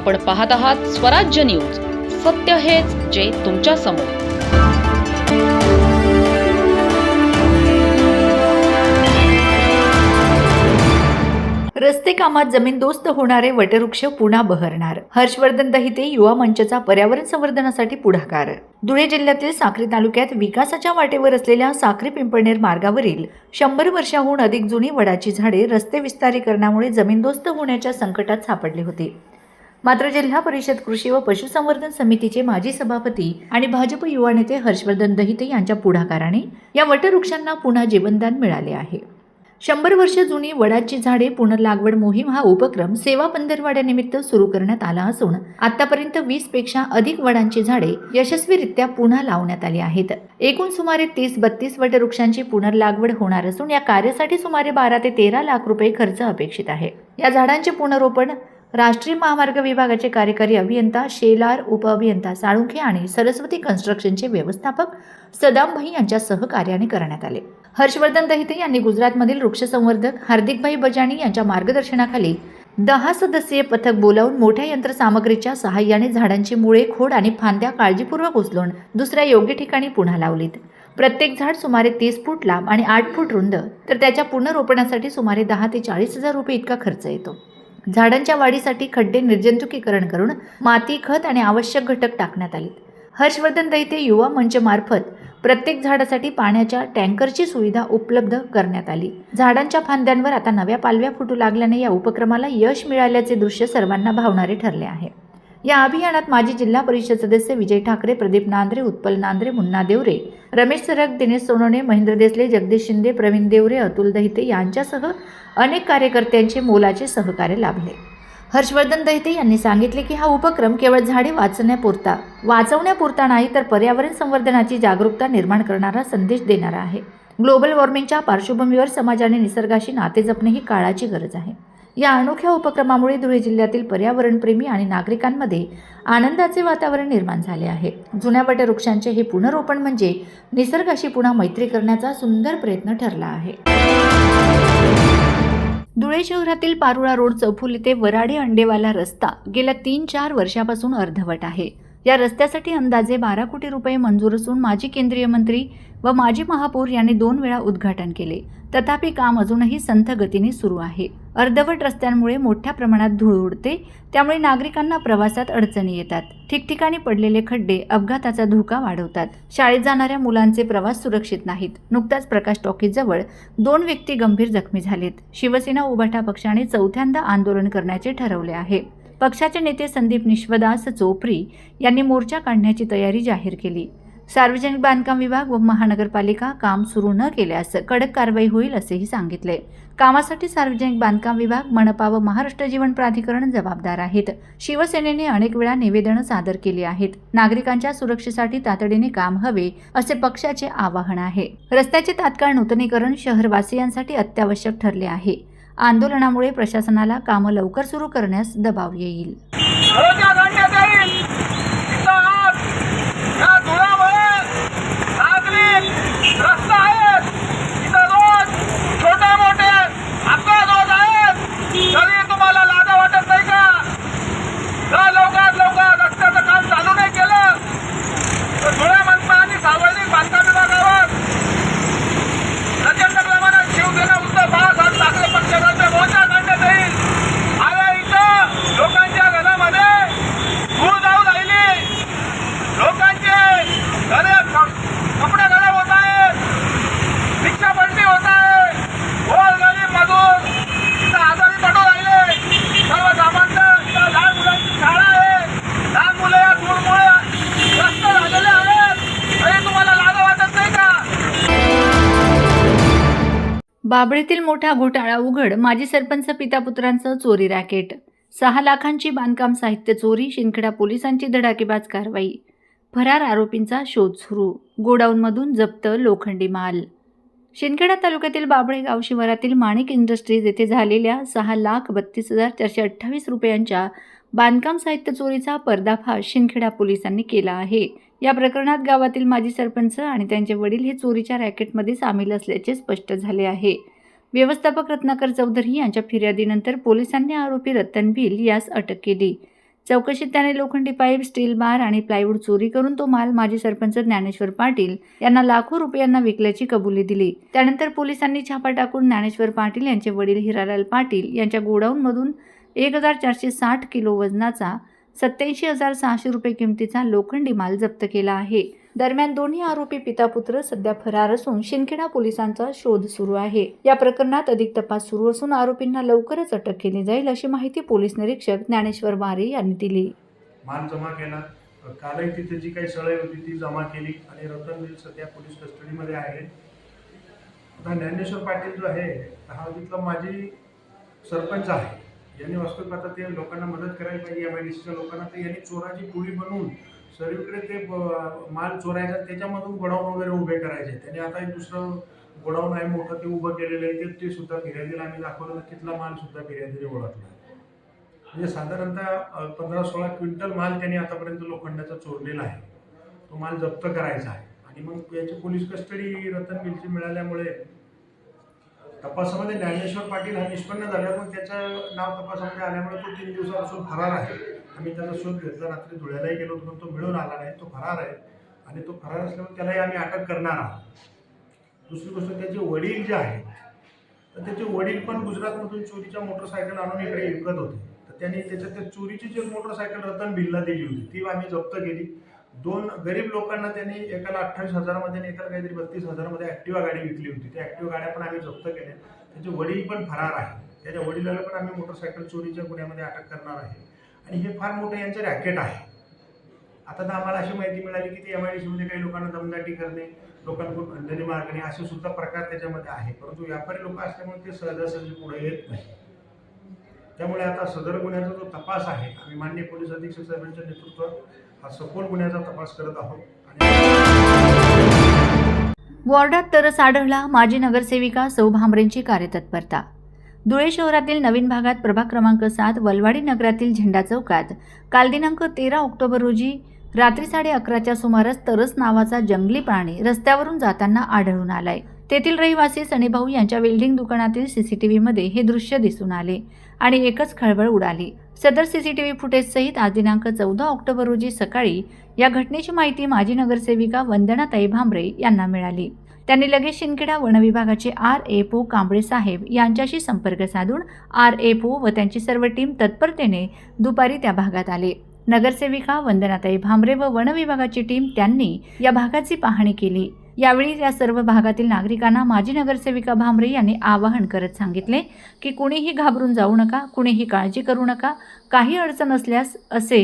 आपण पाहत आहात स्वराज्य न्यूज. सत्य हेच जे तुमच्यासमोर. रस्ते कामात जमीनदोस्त होणारे वटवृक्ष पुन्हा बहरणार. हर्षवर्धन दहिते युवा मंचचा पर्यावरण संवर्धनासाठी पुढाकार. धुळे जिल्ह्यातील साक्री तालुक्यात विकासाच्या वाटेवर असलेल्या साक्री पिंपळनेर मार्गावरील शंभर वर्षाहून अधिक जुनी वडाची झाडे रस्ते विस्तारीकरणामुळे जमीनदोस्त होण्याच्या संकटात सापडली होती. मात्र जिल्हा परिषद कृषी व पशुसंवर्धन समितीचे माजी सभापती आणि भाजप युवा नेते हर्षवर्धन दहिते यांच्या पुढाकाराने या वटवृक्षांना पुन्हा जीवनदान मिळाले आहे. शंभर वर्ष जुनी वडाची झाडे पुनर्लागवड मोहीम हा उपक्रम सेवा पंधरवाड्यानिमित्त सुरू करण्यात आला असून आतापर्यंत वीसपेक्षा अधिक वडांची झाडे यशस्वीरित्या पुन्हा लावण्यात आली आहेत. एकूण सुमारे तीस बत्तीस वटवृक्षांची पुनर्लागवड होणार असून या कार्यासाठी सुमारे बारा ते तेरा लाख रुपये खर्च अपेक्षित आहे. या झाडांचे पुनरोपण राष्ट्रीय महामार्ग विभागाचे कार्यकारी अभियंता शेलार उपअभियंता साळुंखे आणि सरस्वती कन्स्ट्रक्शनचे व्यवस्थापक सदाम भाई यांच्या सहकार्याने करण्यात आले. हर्षवर्धन दहिते यांनी गुजरातमधील वृक्षसंवर्धक हार्दिकभाई बजाणी यांच्या मार्गदर्शनाखाली दहा सदस्यीय पथक बोलावून मोठ्या यंत्रसामग्रीच्या सहाय्याने झाडांची मुळे खोड आणि फांद्या काळजीपूर्वक उचलून दुसऱ्या योग्य ठिकाणी पुन्हा लावलीत. प्रत्येक झाड सुमारे तीस फूट लांब आणि आठ फूट रुंद तर त्याच्या पुनर्रोपणासाठी सुमारे दहा ते चाळीस हजार रुपये इतका खर्च येतो. झाडांच्या वाढीसाठी खड्डे निर्जंतुकीकरण करून माती खत आणि आवश्यक घटक टाकण्यात आले हर्षवर्धन दैते युवा मंचमार्फत प्रत्येक झाडासाठी पाण्याच्या टँकरची सुविधा उपलब्ध करण्यात आली. झाडांच्या फांद्यांवर आता नव्या पालव्या फुटू लागल्याने या उपक्रमाला यश मिळाल्याचे दृश्य सर्वांना भावणारे ठरले आहे. या अभियानात माजी जिल्हा परिषद सदस्य विजय ठाकरे प्रदीप नांद्रे उत्पल नांद्रे मुन्ना देवरे रमेश सरक दिनेश सोनवणे महेंद्र देसले जगदीश शिंदे प्रवीण देवरे अतुल दहिते यांच्यासह अनेक कार्यकर्त्यांचे मोलाचे सहकार्य लाभले. हर्षवर्धन दहिते यांनी सांगितले की हा उपक्रम केवळ झाडे वाचण्यापुरता वाचवण्यापुरता नाही तर पर्यावरण संवर्धनाची जागरूकता निर्माण करणारा संदेश देणारा आहे. ग्लोबल वॉर्मिंगच्या पार्श्वभूमीवर समाजाने निसर्गाशी नाते जपणे ही काळाची गरज आहे. या अनोख्या उपक्रमामुळे धुळे जिल्ह्यातील पर्यावरणप्रेमी आणि नागरिकांमध्ये आनंदाचे वातावरण निर्माण झाले आहे. जुन्या वटवृक्षांचे हे पुनरोपण म्हणजे निसर्गाशी पुन्हा मैत्री करण्याचा सुंदर प्रयत्न ठरला आहे. धुळे शहरातील पारुळा रोड चौफुली ते वराडे अंडेवाला रस्ता गेल्या तीन चार वर्षापासून अर्धवट आहे. या रस्त्यासाठी अंदाजे बारा कोटी रुपये मंजूर असून माजी केंद्रीय मंत्री व माजी महापौर यांनी दोन वेळा उद्घाटन केले. तथापि काम अजूनही संथ गतीने सुरू आहे. अर्धवट रस्त्यांमुळे मोठ्या प्रमाणात धूळ उडते त्यामुळे नागरिकांना प्रवासात अडचणी येतात. ठिकठिकाणी पडलेले खड्डे अपघाताचा धोका वाढवतात. शाळेत जाणाऱ्या मुलांचे प्रवास सुरक्षित नाहीत. नुकताच प्रकाश टॉकीजवळ दोन व्यक्ती गंभीर जखमी झालेत. शिवसेना उभाटा पक्षाने चौथ्यांदा आंदोलन करण्याचे ठरवले आहे. पक्षाचे नेते संदीप निश्वदास चोपरी यांनी मोर्चा काढण्याची तयारी जाहीर केली. सार्वजनिक बांधकाम विभाग व महानगरपालिका काम सुरू न केल्यास कडक कारवाई होईल असेही सांगितले. कामासाठी सार्वजनिक बांधकाम विभाग मनपा व महाराष्ट्र जीवन प्राधिकरण जबाबदार आहेत. शिवसेनेने अनेक वेळा निवेदनं सादर केली आहेत. नागरिकांच्या सुरक्षेसाठी तातडीने काम हवे असे पक्षाचे आवाहन आहे. रस्त्याचे तात्काळ नूतनीकरण शहरवासियांसाठी अत्यावश्यक ठरले आहे. आंदोलनामुळे प्रशासनाला कामं लवकर सुरू करण्यास दबाव येईल रोजच्या गाडण्यात येईल तिथं आज या धुळामुळे नागरिक रस्ता आहेत तिथं रोज छोटे मोठे अपघात होत आहेत तरी तुम्हाला लाजा वाटत नाही का जर लवकरात लवकर रस्त्याचं काम चालू नाही केलं तर धुळे मनपा आणि सार्वजनिक बांधकाम विभागावर प्रचंड प्रमाणात शिवसेना उद्धव बाळासाहेब ठाकरे पक्षातर्फे मोर्चा काढण्यात येईल आणि इथं लोकांच्या घरामध्ये धूळ जाऊ राहिली लोकांचे घरे कपडे खराब होत आहेत रिक्षा पलटी होत आहे गोर गरीब मजूर इथं आजारी पडू राहिले सर्वसामान्य इथं लहान मुलांची शाळा आहे लहान मुलं या धूळमुळे त्रस्त झालेले आहेत तरी तुम्हाला लाज वाटत नाही का बाबळीतील मोठा घोटाळा उघड माजी सरपंच पितापुत्रांचं चोरी रॅकेट. सहा लाखांची बांधकाम साहित्य चोरी शिंदखेडा पोलिसांची धडाकेबाज कारवाई. फरार आरोपींचा शोध सुरू गोडाऊनमधून जप्त लोखंडी माल. शिंदखेडा तालुक्यातील बाबळे गाव शिवारातील माणिक इंडस्ट्रीज येथे झालेल्या सहा लाख बत्तीस हजार चारशे अठ्ठावीस रुपयांच्या बांधकाम साहित्य चोरीचा पर्दाफाश शिंदखेडा पोलिसांनी केला आहे. या प्रकरणात गावातील माजी सरपंच आणि त्यांचे वडील हे चोरीच्या रॅकेटमध्ये सामील असल्याचे स्पष्ट झाले आहे. व्यवस्थापक रत्नाकर चौधरी यांच्या फिर्यादीनंतर पोलिसांनी आरोपी रतन भिल यास अटक केली. चौकशीत त्याने लोखंडी पाईप स्टील बार आणि प्लायवूड चोरी करून तो माल माजी सरपंच ज्ञानेश्वर पाटील यांना लाखो रुपयांना विकल्याची कबुली दिली. त्यानंतर पोलिसांनी छापा टाकून ज्ञानेश्वर पाटील यांचे वडील हिरालाल पाटील यांच्या गोडाऊनमधून एक हजार चारशे साठ किलो वजनाचा सत्याऐंशी हजार सहाशे रुपये किमतीचा लोखंडी माल जप्त केला आहे. दरम्यान दोन्ही आरोपी पिता पुत्र सध्या फरार असून शिंदखेडा पोलिसांचा शोध सुरू आहे. या प्रकरणात अधिक तपास सुरू असून आरोपींना लवकरच अटक केली जाईल अशी माहिती पोलीस निरीक्षक ज्ञानेश्वर वारे यांनी दिली. माल जमा केला. कालही तिथे जी काही सळई होती ती जमा केली आणि रतनवीर सध्या पोलीस कस्टडीमध्ये आहे. आता ज्ञानेश्वर पाटील जो आहे हा तिथला माझी सरपंच आहे यांनी वास्तविक आता ते लोकांना मदत करायला पाहिजे. एम आय डी सीच्या लोकांना तर यांनी चोराची पुळी बनवून सर्वीकडे ते ब- माल चोरायचा त्याच्यामधून गोडाऊन वगैरे उभे करायचे. त्यांनी आता एक दुसरं गोडाऊन आहे मोठं ते उभं केलेलं आहे. ते ते सुद्धा फिर्यादीला आम्ही दाखवलं तर तिथला माल सुद्धा फिर्यादीने ओळखला. म्हणजे साधारणतः पंधरा सोळा क्विंटल माल त्यांनी आतापर्यंत लोखंडाचा चोरलेला आहे. तो माल जप्त करायचा आहे. आणि मग याची पोलीस कस्टडी रतन मिलची मिळाल्यामुळे तपासामध्ये ज्ञानेश्वर पाटील हा निष्पन्न झाला त्याचं नाव तपासामध्ये आल्यामुळे तो तीन दिवसापासून फरार आहे. आम्ही त्याचा शोध घेतला रात्री धुळ्यालाही गेलो होतो पण तो मिळून आला नाही. तो फरार आहे. आणि तो फरार असल्यामुळे त्यालाही आम्ही अटक करणार आहोत. दुसरी गोष्ट त्याचे वडील जे आहेत तर त्याचे वडील पण गुजरातमधून चोरीच्या मोटरसायकल आणून इकडे विकत होते. तर त्यांनी त्याच्यात त्या चोरीची जी मोटरसायकल रतन भिल्ला दिली होती ती आम्ही जप्त केली. दोन गरीब लोकांना त्यांनी एकाला अठ्ठावीस हजारामध्ये आणि एकाला काहीतरी बत्तीस हजारामध्ये ॲक्टिवा गाडी विकली होती. त्या ॲक्टिवा गाड्या पण आम्ही जप्त केल्या. त्याचे वडील पण फरार आहे त्याच्या वडिलाला पण आम्ही मोटरसायकल चोरीच्या गुन्ह्यामध्ये अटक करणार आहे. आणि हे फार मोठं यांचं रॅकेट आहे. आता तर आम्हाला अशी माहिती मिळाली की ते एम आय डी सीमध्ये काही लोकांना दमदाटी करणे लोकांकडून खंडणी मागणे असे सुद्धा प्रकार त्याच्यामध्ये आहे परंतु व्यापारी लोक असल्यामुळे ते सहजासहजी पुढे येत नाही. त्यामुळे आता सदर गुन्ह्याचा जो तपास आहे आम्ही मान्य पोलीस अधीक्षक साहेबांच्या नेतृत्वात हा सखोल गुन्ह्याचा तपास करत आहोत. वॉर्डात तरस आढळला माजी नगरसेविका सौ भांबरेंची कार्यतत्परता. धुळे शहरातील नवीन भागात प्रभाग क्रमांक सात वलवाडी नगरातील झेंडा चौकात काल दिनांक तेरा ऑक्टोबर रोजी रात्री साडे अकराच्या सुमारास तरस नावाचा जंगली प्राणी रस्त्यावरून जाताना आढळून आलाय. तेथील रहिवासी सनीभाऊ यांच्या वेल्डिंग दुकानातील सीसीटीव्हीमध्ये हे दृश्य दिसून आले आणि एकच खळबळ उडाली. सदर सीसीटीव्ही फुटेजसहित आज दिनांक चौदा ऑक्टोबर रोजी सकाळी या घटनेची माहिती माजी नगरसेविका वंदनाताई भांबरे यांना मिळाली. त्यांनी लगेच शिंदखेडा वनविभागाचे आर ए पो कांबळे साहेब यांच्याशी संपर्क साधून आर ए पो व त्यांची सर्व टीम तत्परतेने दुपारी त्या भागात आले. नगरसेविका वंदनाताई भांबरे व वनविभागाची टीम त्यांनी या भागाची पाहणी केली. यावेळी या सर्व भागातील नागरिकांना माजी नगरसेविका भांबरे यांनी आवाहन करत सांगितले की कुणीही घाबरून जाऊ नका कुणीही काळजी करू नका काही अडचण असल्यास असे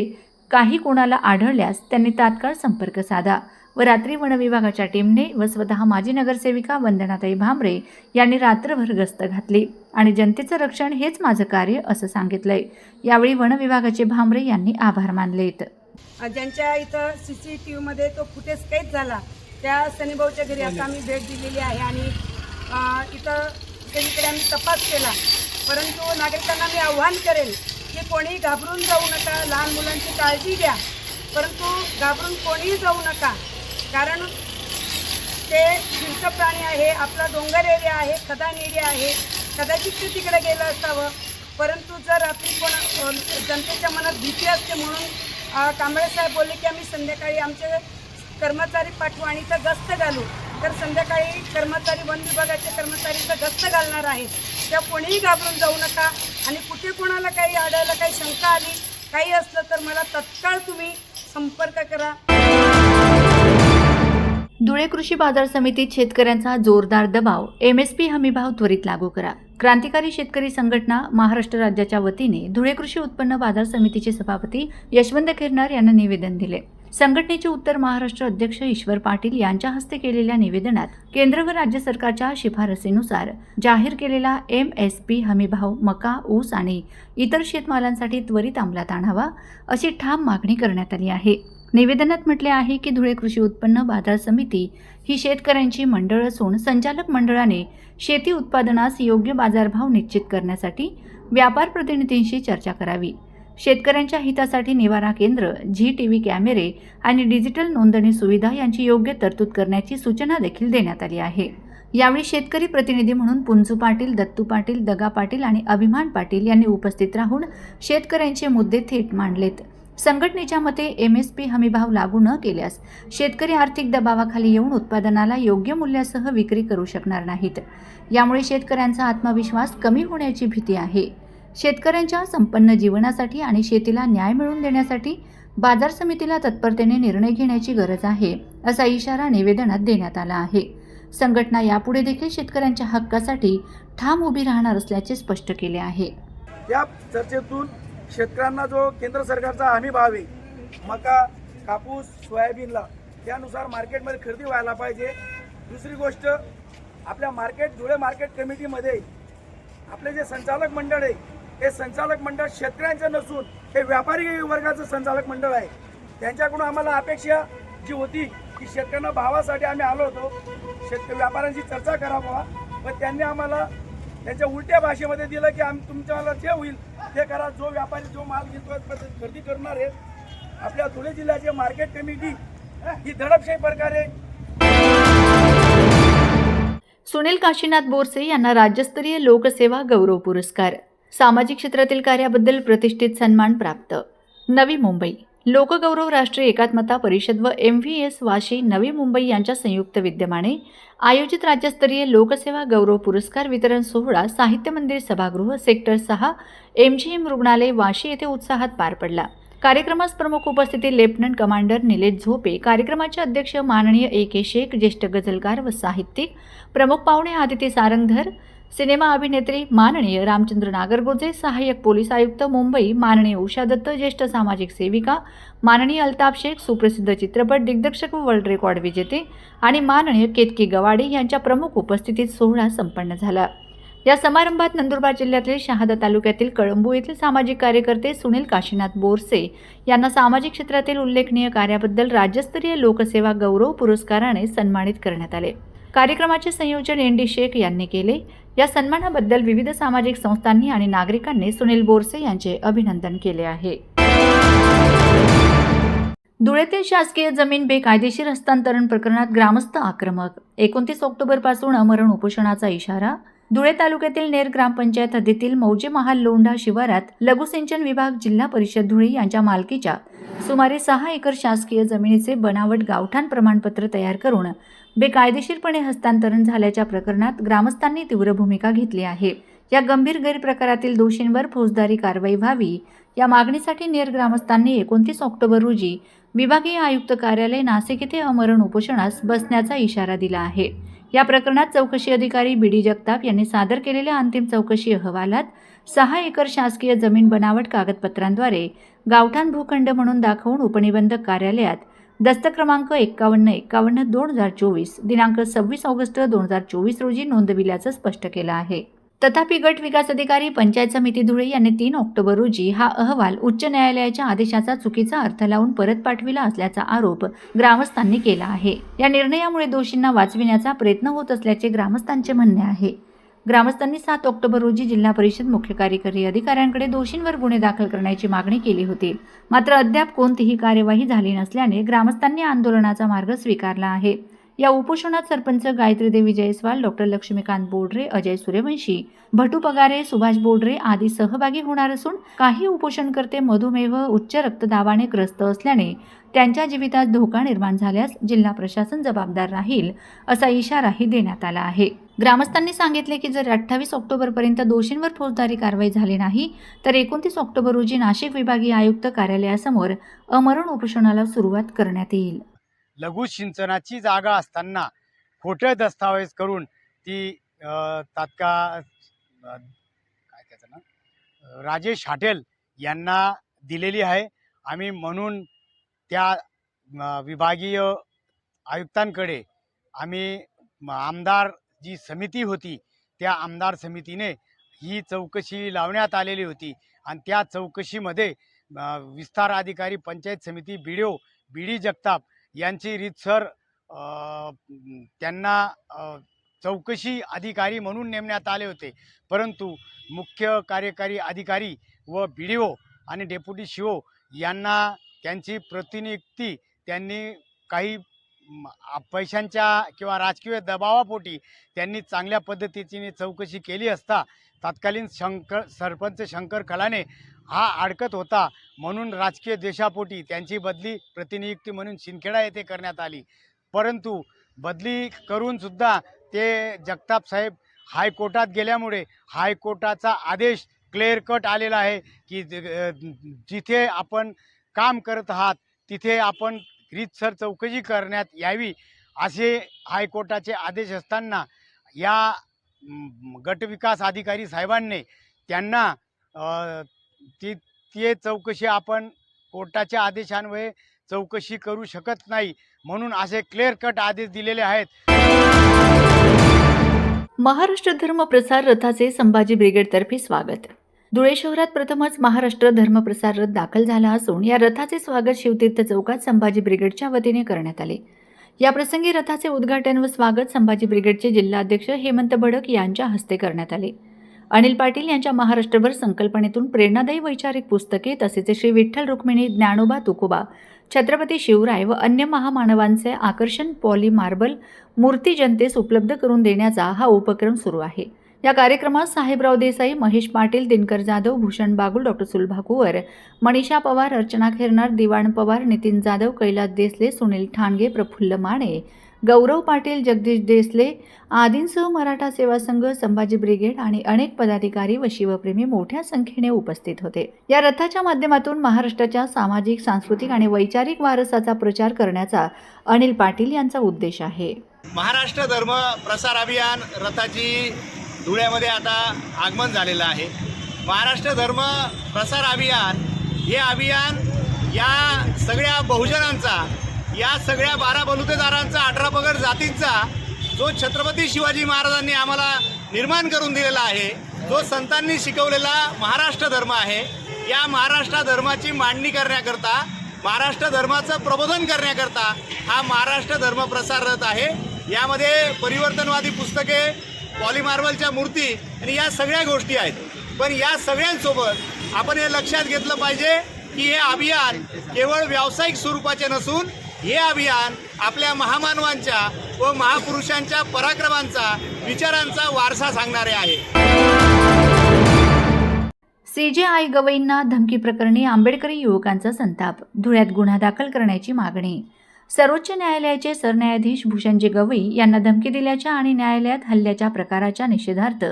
काही कोणाला आढळल्यास त्यांनी तात्काळ संपर्क साधा. व रात्री वनविभागाच्या टीमने व स्वतः माजी नगरसेविका वंदनाताई भांबरे यांनी रात्रभर गस्त घातली आणि जनतेचं रक्षण हेच माझं कार्य असं सांगितलंय. यावेळी वनविभागाचे भांबरे यांनी आभार मानले ज्यांच्या इथं सी सी टी व्हीमध्ये तो फुटेज कैद झाला त्या सनीभाऊच्या घरी आता आम्ही भेट दिलेली आहे आणि इथं सगळीकडे आम्ही तपास केला. परंतु नागरिकांना मी आव्हान करेल की कोणी घाबरून जाऊ नका लहान मुलांची काळजी घ्या. परंतु घाबरून कोणीही जाऊ नका. कारण ते हिंस्र प्राणी आहे आपला डोंगर एरिया आहे खदान एरिया आहे. कदाचित ते तिकडे गेलं असावं. परंतु जर आपली कोण जनतेच्या मनात भीती असते म्हणून कांबळे साहेब बोलले की आम्ही संध्याकाळी आमचे कर्मचारी पाठवू आणि इथं गस्त घालू. तर संध्याकाळी कर्मचारी वन विभागाचे कर्मचारी इथं गस्त घालणार आहे त्या कोणीही घाबरून जाऊ नका. आणि कुठे कोणाला काही आढळलं काही शंका आली काही असलं तर मला तत्काळ तुम्ही संपर्क करा. धुळे कृषी बाजार समितीत शेतकऱ्यांचा जोरदार दबाव. एम एस पी हमीभाव त्वरित लागू करा. क्रांतिकारी शेतकरी संघटना महाराष्ट्र राज्याच्या वतीने धुळे कृषी उत्पन्न बाजार समितीचे सभापती यशवंत खिरणार यांना निवेदन दिले. संघटनेचे उत्तर महाराष्ट्र अध्यक्ष ईश्वर पाटील यांच्या हस्ते केलेल्या निवेदनात केंद्र व राज्य सरकारच्या शिफारसीनुसार जाहीर केलेला एम एस पी हमीभाव मका ऊस आणि इतर शेतमालांसाठी त्वरित अंमलात आणावा अशी ठाम मागणी करण्यात आली आहे. निवेदनात म्हटले आहे की धुळे कृषी उत्पन्न बाजार समिती ही शेतकऱ्यांची मंडळ असून संचालक मंडळाने शेती उत्पादनास योग्य बाजारभाव निश्चित करण्यासाठी व्यापार प्रतिनिधींशी चर्चा करावी. शेतकऱ्यांच्या हितासाठी निवारा केंद्र झी टी व्ही कॅमेरे आणि डिजिटल नोंदणी सुविधा यांची योग्य तरतूद करण्याची सूचना देखील देण्यात आली आहे. यावेळी शेतकरी प्रतिनिधी म्हणून पुंजू पाटील दत्तू पाटील दगा पाटील आणि अभिमान पाटील यांनी उपस्थित राहून शेतकऱ्यांचे मुद्दे थेट मांडलेत. संघटनेच्या मते एम एस पी हमीभाव लागू न केल्यास शेतकरी आर्थिक दबावाखाली येऊन उत्पादनाला योग्य मूल्यासह विक्री करू शकणार नाहीत. यामुळे शेतकऱ्यांचा आत्मविश्वास कमी होण्याची भीती आहे. शेतकऱ्यांच्या संपन्न जीवनासाठी आणि शेतीला न्याय मिळवून देण्यासाठी बाजार समितीला तत्परतेने निर्णय घेण्याची गरज आहे असा इशारा निवेदनात देण्यात आला आहे. संघटना यापुढे देखील शेतकऱ्यांच्या हक्कासाठी ठाम उभी राहणार असल्याचे स्पष्ट केले आहे. या चर्चेतून शेतकऱ्यांना जो केंद्र सरकारचा हमी भाव आहे मका कापूस सोयाबीनला त्यानुसार मार्केटमध्ये खरेदी व्हायला पाहिजे. दुसरी गोष्ट आपल्या मार्केट धुळे मार्केट कमिटीमध्ये आपले जे संचालक मंडळ आहे हे संचालक मंडळ शेतकऱ्यांचं नसून हे व्यापारी वर्गाचं संचालक मंडळ आहे. त्यांच्याकडून आम्हाला अपेक्षा जी होती की शेतकऱ्यांना भावासाठी आम्ही आलो होतो. शेतकरी व्यापाऱ्यांशी चर्चा करावा. पण त्यांनी आम्हाला त्यांच्या उलट्या भाषेमध्ये दिलं की आम्ही तुमच्याला जे होईल ते करा. जो व्यापारी जो माल घेतो गर्दी करणार आहे. आपल्या धुळे जिल्ह्याचे मार्केट कमिटी ही दडपशाही प्रकारे सुनील काशीनाथ बोरसे यांना राज्यस्तरीय लोकसेवा गौरव पुरस्कार. सामाजिक क्षेत्रातील कार्याबद्दल प्रतिष्ठित सन्मान प्राप्त. नवी मुंबई. लोकगौरव राष्ट्रीय एकात्मता परिषद व M V S Vashi Navi Mumbai यांच्या संयुक्त विद्यमाने आयोजित राज्यस्तरीय लोकसेवा गौरव पुरस्कार वितरण सोहळा साहित्य मंदिर सभागृह सेक्टर सहा एम जी एम रुग्णालय वाशी येथे उत्साहात पार पडला. कार्यक्रमास प्रमुख उपस्थिती लेफ्टनंट कमांडर निलेश झोपे कार्यक्रमाचे अध्यक्ष माननीय ए के शेख ज्येष्ठ गझलकार व साहित्यिक प्रमुख पाहुणे आदिती सारंगधर सिनेमा अभिनेत्री माननीय रामचंद्र नागरगोजे सहाय्यक पोलीस आयुक्त मुंबई माननीय उषा दत्त ज्येष्ठ सामाजिक सेविका माननीय अल्ताफ शेख सुप्रसिद्ध चित्रपट दिग्दर्शक व वर्ल्ड रेकॉर्ड विजेते आणि माननीय केतकी गवाडे यांच्या प्रमुख उपस्थितीत सोहळा संपन्न झाला. या समारंभात नंदुरबार जिल्ह्यातील शहादा तालुक्यातील कळंबू येथील सामाजिक कार्यकर्ते सुनील काशीनाथ बोरसे यांना सामाजिक क्षेत्रातील उल्लेखनीय कार्याबद्दल राज्यस्तरीय लोकसेवा गौरव पुरस्काराने सन्मानित करण्यात आले. कार्यक्रमाचे संयोजन एन डी शेख यांनी केले. या सन्मानाबद्दल विविध सामाजिक संस्थांनी आणि नागरिकांनी सुनील बोरसे यांचे अभिनंदन केले आहे. धुळेतील शासकीय जमीन बेकायदेशीर हस्तांतरण प्रकरणात ग्रामस्थ आक्रमक. एकोणतीस ऑक्टोबरपासून अमरण उपोषणाचा इशारा. धुळे तालुक्यातील नेर ग्रामपंचायत हद्दीतील मौजे महाल लोंढा शिवारात लघुसिंचन विभाग जिल्हा परिषद धुळे यांच्या मालकीच्या सुमारे सहा एकर शासकीय जमिनीचे बनावट गावठाण प्रमाणपत्र तयार करून बेकायदेशीरपणे हस्तांतरण झाल्याच्या प्रकरणात ग्रामस्थांनी तीव्र भूमिका घेतली आहे. या गंभीर गैरप्रकारातील दोषींवर फौजदारी कारवाई व्हावी. या मागणीसाठी नेर ग्रामस्थांनी एकोणतीस ऑक्टोबर रोजी विभागीय आयुक्त कार्यालय नाशिक येथे अमरण उपोषणास बसण्याचा इशारा दिला आहे. या प्रकरणात चौकशी अधिकारी बी डी जगताप यांनी सादर केलेल्या अंतिम चौकशी अहवालात सहा एकर शासकीय जमीन बनावट कागदपत्रांद्वारे गावठाण भूखंड म्हणून दाखवून उपनिबंधक कार्यालयात दस्त क्रमांक एक्कावन्न एक्कावन्न दोन हजार चोवीस दिनांक सव्वीस ऑगस्ट दोन हजार चोवीस रोजी नोंदविल्याचं स्पष्ट केलं आहे. तथापि गट विकास अधिकारी पंचायत समिती धुळे यांनी तीन ऑक्टोबर रोजी हा अहवाल उच्च न्यायालयाच्या आदेशाचा चुकीचा अर्थ लावून परत पाठविला असल्याचा आरोप ग्रामस्थांनी केला आहे. या निर्णयामुळे दोषींना वाचविण्याचा प्रयत्न होत असल्याचे ग्रामस्थांचे म्हणणे आहे. ग्रामस्थांनी सात ऑक्टोबर रोजी जिल्हा परिषद मुख्य कार्यकारी अधिकाऱ्यांकडे दोषींवर गुन्हे दाखल करण्याची मागणी केली होती. मात्र अद्याप कोणतीही कार्यवाही झाली नसल्याने ग्रामस्थांनी आंदोलनाचा मार्ग स्वीकारला आहे. या उपोषणात सरपंच गायत्री देवी जयस्वाल डॉक्टर लक्ष्मीकांत बोडरे अजय सूर्यवंशी भटू पगारे सुभाष बोडरे आदी सहभागी होणार असून काही उपोषणकर्ते मधुमेह उच्च रक्तदाबाने ग्रस्त असल्याने त्यांच्या जीवितात धोका निर्माण झाल्यास जिल्हा प्रशासन जबाबदार राहील असा इशाराही देण्यात आला आहे. ग्रामस्थांनी सांगितले की जर अठ्ठावीस ऑक्टोबरपर्यंत दोषींवर फौजदारी कारवाई झाली नाही तर एकोणतीस ऑक्टोबर रोजी नाशिक विभागीय आयुक्त कार्यालयासमोर अमरण उपोषणाला सुरुवात करण्यात येईल. लघु सिंचनाची जागा असताना खोटे दस्तावेज करून ती तात्काळ काय त्याचं ना राजेश हाटेल यांना दिलेली आहे. आम्ही म्हणून त्या विभागीय आयुक्तांकडे आम्ही म, आमदार जी समिती होती त्या आमदार समितीने ही चौकशी लावण्यात आलेली होती. आणि त्या चौकशीमध्ये विस्तार अधिकारी पंचायत समिती B D O B D Jagtap यांची रीतसर त्यांना चौकशी अधिकारी म्हणून नेमण्यात आले होते. परंतु मुख्य कार्यकारी अधिकारी व बी डी ओ आणि डेप्युटी सी ओ यांना त्यांची प्रतिनियुक्ती त्यांनी काही पैशांच्या किंवा राजकीय दबावापोटी त्यांनी चांगल्या पद्धतीने चौकशी केली असता तत्कालीन शंकर सरपंच शंकर कलाने हा अडकत होता म्हणून राजकीय देशापोटी त्यांची बदली प्रतिनियुक्ती म्हणून शिंदखेडा येथे करण्यात आली. परंतु बदली करूनसुद्धा ते जगताप साहेब हायकोर्टात गेल्यामुळे हायकोर्टाचा आदेश क्लिअर कट आलेला आहे की ज- जिथे आपण काम करत आहात तिथे आपण रीतसर चौकशी करण्यात यावी असे हायकोर्टाचे आदेश असताना या गटविकास अधिकारी साहेबांनी त्यांना ती ते चौकशी आपण कोर्टाच्या आदेशान्वये चौकशी करू शकत नाही म्हणून असे क्लिअर कट आदेश दिलेले आहेत. महाराष्ट्र धर्म प्रसार रथाचे संभाजी ब्रिगेडतर्फे स्वागत. धुळे शहरात प्रथमच महाराष्ट्र धर्मप्रसार रथ दाखल झाला असून या रथाचे स्वागत शिवतीर्थ चौकात संभाजी ब्रिगेडच्या वतीने करण्यात आले. या प्रसंगी रथाचे उद्घाटन व स्वागत संभाजी ब्रिगेडचे जिल्हाध्यक्ष हेमंत भडक यांच्या हस्ते करण्यात आले. अनिल पाटील यांच्या महाराष्ट्रभर संकल्पनेतून प्रेरणादायी वैचारिक पुस्तके तसेच श्री विठ्ठल रुक्मिणी ज्ञानोबा तुकोबा छत्रपती शिवराय व अन्य महामानवांचे आकर्षण पॉली मार्बल मूर्ती जनतेस उपलब्ध करून देण्याचा हा उपक्रम सुरू आहे. या कार्यक्रमात साहेबराव देसाई महेश पाटील दिनकर जाधव भूषण बागुल डॉक्टर सुलभा कुवर मनीषा पवार अर्चना खेरनार दिवाण पवार नितीन जाधव कैलास देसले सुनील ठाणगे प्रफुल्ल माने गौरव पाटील जगदीश देसले आदींसह मराठा सेवा संघ संभाजी ब्रिगेड आणि अनेक पदाधिकारी व शिवप्रेमी मोठ्या संख्येने उपस्थित होते. या रथाच्या माध्यमातून महाराष्ट्राच्या सामाजिक सांस्कृतिक आणि वैचारिक वारसाचा प्रचार करण्याचा अनिल पाटील यांचा उद्देश आहे. महाराष्ट्र धर्म प्रसार अभियान रथाची धुळ्यामध्ये आता आगमन झालेलं आहे. महाराष्ट्र धर्म प्रसार अभियान हे अभियान या सगळ्या बहुजनांचा या सगळ्या बारा बलुतेदारांचा अठरा पगड जातींचा जो छत्रपती शिवाजी महाराजांनी आम्हाला निर्माण करून दिलेला आहे जो संतांनी शिकवलेला महाराष्ट्र धर्म आहे या महाराष्ट्र धर्माची मांडणी करण्याकरता महाराष्ट्र धर्माचं प्रबोधन करण्याकरता हा महाराष्ट्र धर्म प्रसार रथ आहे. यामध्ये परिवर्तनवादी पुस्तके पॉलीमार्बलच्या मूर्ती आणि या सगळ्या गोष्टी आहेत. पण या सगळ्यांसोबत आपण हे लक्षात घेतलं पाहिजे की हे अभियान केवळ व्यावसायिक स्वरूपाचे नसून हे अभियान आपल्या महामानवांच्या व महापुरुषांच्या पराक्रमांचा विचारांचा वारसा सांगणारे आहे. सीजेआय गवईंना धमकी प्रकरणी आंबेडकरी युवकांचा संताप. धुळ्यात गुन्हा दाखल करण्याची मागणी. सर्वोच्च न्यायालयाचे सरन्यायाधीश भूषणजी गवई यांना धमकी दिल्याच्या आणि न्यायालयात हल्ल्याच्या प्रकाराच्या निषेधार्थ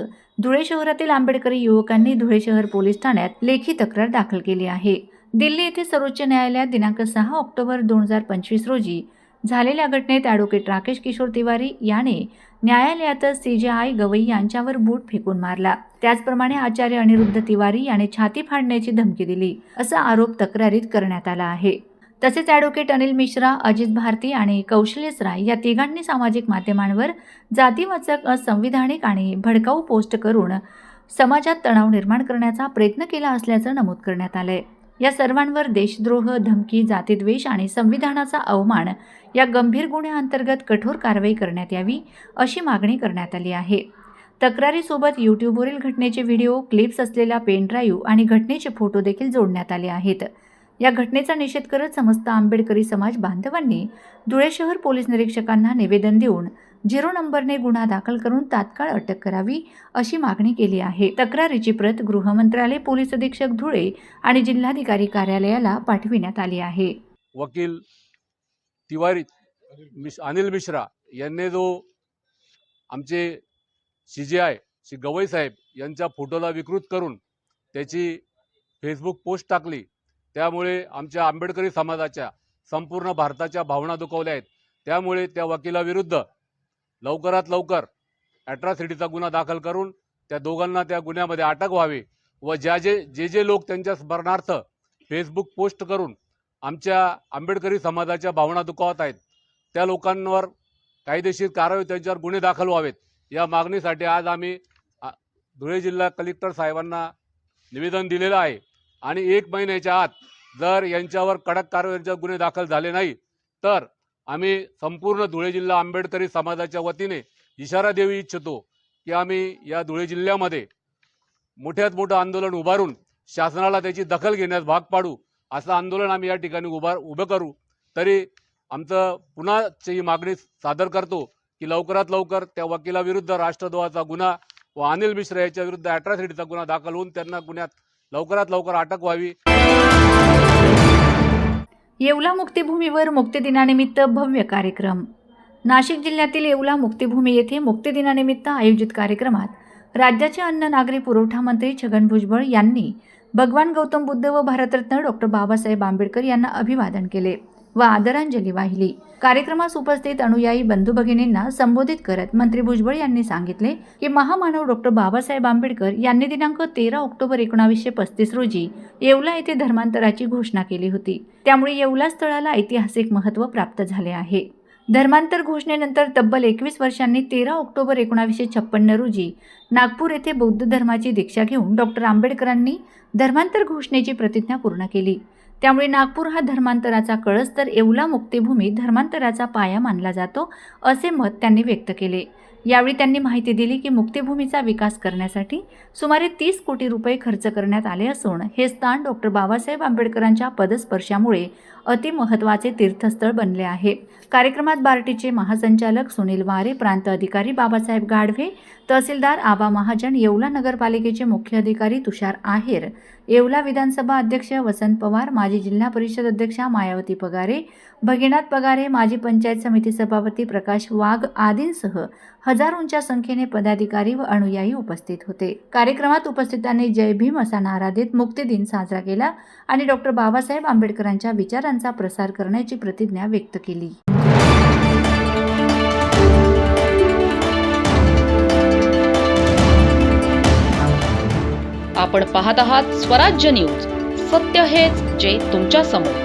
धुळे शहरातील आंबेडकरी युवकांनी धुळे शहर पोलीस ठाण्यात लेखी तक्रार दाखल केली आहे. दिल्ली येथे सर्वोच्च न्यायालयात दिनांक सहा ऑक्टोबर दोन हजार पंचवीस रोजी झालेल्या घटनेत ॲडव्होकेट राकेश किशोर तिवारी याने न्यायालयातच सी जे आय गवई यांच्यावर बूट फेकून मारला. त्याचप्रमाणे आचार्य अनिरुद्ध तिवारी याने छाती फाडण्याची धमकी दिली. असा आरोप तक्रारीत करण्यात आला आहे. तसेच ॲडव्होकेट अनिल मिश्रा अजित भारती आणि कौशल्यस राय या तिघांनी सामाजिक माध्यमांवर जातीवाचक असंविधानिक आणि भडकाऊ पोस्ट करून समाजात तणाव निर्माण करण्याचा प्रयत्न केला असल्याचं नमूद करण्यात आलंय. या सर्वांवर देशद्रोह धमकी जातीद्वेष आणि संविधानाचा अवमान या गंभीर गुन्ह्याअंतर्गत कठोर कारवाई करण्यात यावी अशी मागणी करण्यात आली आहे. तक्रारीसोबत यूट्यूबवरील घटनेचे व्हिडिओ क्लिप्स असलेला पेनड्राईव्ह आणि घटनेचे फोटो देखील जोडण्यात आले आहेत. या घटनेचा निषेध करत समस्त आंबेडकरी समाज बांधवांनी धुळे शहर पोलीस निरीक्षकांना निवेदन देऊन झिरो नंबरने गुन्हा दाखल करून तात्काळ अटक करावी अशी मागणी केली आहे. तक्रारीची प्रत गृहमंत्रालय पोलीस अधीक्षक धुळे आणि जिल्हाधिकारी कार्यालयाला पाठविण्यात आली आहे. वकील तिवारी मिश अनिल मिश्रा यांनी जो आमचे C J I Shri Gavai साहेब यांच्या फोटोला विकृत करून त्याची फेसबुक पोस्ट टाकली. त्यामुळे आमच्या आंबेडकरी समाजाच्या संपूर्ण भारताच्या भावना दुखवल्या आहेत. त्यामुळे त्या वकिलाविरुद्ध लवकरात लवकर ॲट्रॉसिटीचा गुन्हा दाखल करून त्या दोघांना त्या गुन्ह्यामध्ये अटक व्हावी व ज्या जे जे जे लोक त्यांच्या स्मरणार्थ फेसबुक पोस्ट करून आमच्या आंबेडकरी समाजाच्या भावना दुखावत आहेत त्या लोकांवर कायदेशीर कारवाई त्यांच्यावर गुन्हे दाखल व्हावेत या मागणीसाठी आज आम्ही धुळे जिल्हा कलेक्टर साहेबांना निवेदन दिलेलं आहे. आणि एक महिन्याच्या आत जर यांच्यावर कडक कारवाईचे गुन्हे दाखल झाले नाही तर आम्ही संपूर्ण धुळे जिल्हा आंबेडकरी समाजाच्या वतीने इशारा देऊ इच्छितो की आम्ही या धुळे जिल्ह्यामध्ये मोठ्यात मोठं आंदोलन उभारून शासनाला त्याची दखल घेण्यास भाग पाडू असं आंदोलन आम्ही या ठिकाणी उभा उभं करू. तरी आमचं पुन्हा ही मागणी सादर करतो की लवकरात लवकर त्या वकिलाविरुद्ध राष्ट्रद्रोहाचा गुन्हा व अनिल मिश्रा याच्या विरुद्ध गुन्हा दाखल होऊन त्यांना गुन्ह्यात लवकरात लवकर अटक व्हावी. येवला मुक्तिभूमीवर मुक्तिदिनानिमित्त भव्य कार्यक्रम. नाशिक जिल्ह्यातील येवला मुक्तिभूमी येथे मुक्तिदिनानिमित्त आयोजित कार्यक्रमात राज्याचे अन्न नागरी पुरवठा मंत्री छगन भुजबळ यांनी भगवान गौतम बुद्ध व भारतरत्न डॉक्टर बाबासाहेब आंबेडकर यांना अभिवादन केले. व आदरांजली वाहिली. कार्यक्रमास उपस्थित अनुयायी बंधू भगिनींना संबोधित करत मंत्री भुजबळ यांनी सांगितले की महामानव डॉक्टर बाबासाहेब आंबेडकर यांनी दिनांक तेरा ऑक्टोबर एकोणावीसशे पस्तीस रोजी येवला येथे धर्मांतराची घोषणा केली होती. त्यामुळे येवला स्थळाला ऐतिहासिक महत्त्व प्राप्त झाले आहे. धर्मांतर घोषणेनंतर तब्बल एकवीस वर्षांनी तेरा ऑक्टोबर एकोणावीसशे छप्पन्न रोजी नागपूर येथे बौद्ध धर्माची दीक्षा घेऊन डॉक्टर आंबेडकरांनी धर्मांतर घोषणेची प्रतिज्ञा पूर्ण केली. त्यामुळे नागपूर हा धर्मांतराचा कळस तर येवला मुक्तिभूमी धर्मांतराचा पाया मानला जातो असे मत त्यांनी व्यक्त केले. यावेळी त्यांनी माहिती दिली की मुक्तिभूमीचा विकास करण्यासाठी सुमारे तीस कोटी रुपये खर्च करण्यात आले असून हे स्थान डॉक्टर बाबासाहेब आंबेडकरांच्या पदस्पर्शामुळे अतिमहत्वाचे तीर्थस्थळ बनले आहे. कार्यक्रमात बार्टीचे महासंचालक सुनील वारे प्रांत अधिकारी बाबासाहेब गाढवे तहसीलदार आबा महाजन येवला नगरपालिकेचे मुख्य अधिकारी तुषार आहेर येवला विधानसभा अध्यक्ष वसंत पवार माजी जिल्हा परिषद अध्यक्षा मायावती पगारे भगिनाथ पगारे माजी पंचायत समिती सभापती प्रकाश वाघ आदींसह हजारोंच्या संख्येने पदाधिकारी व अनुयायी उपस्थित होते. कार्यक्रमात उपस्थितांनी जय भीम असा नारा देत मुक्तिदिन साजरा केला आणि डॉक्टर बाबासाहेब आंबेडकरांच्या विचारांचा प्रसार करण्याची प्रतिज्ञा व्यक्त केली. आपण पाहत आहात स्वराज्य न्यूज. सत्य हेच जे तुमच्यासमोर.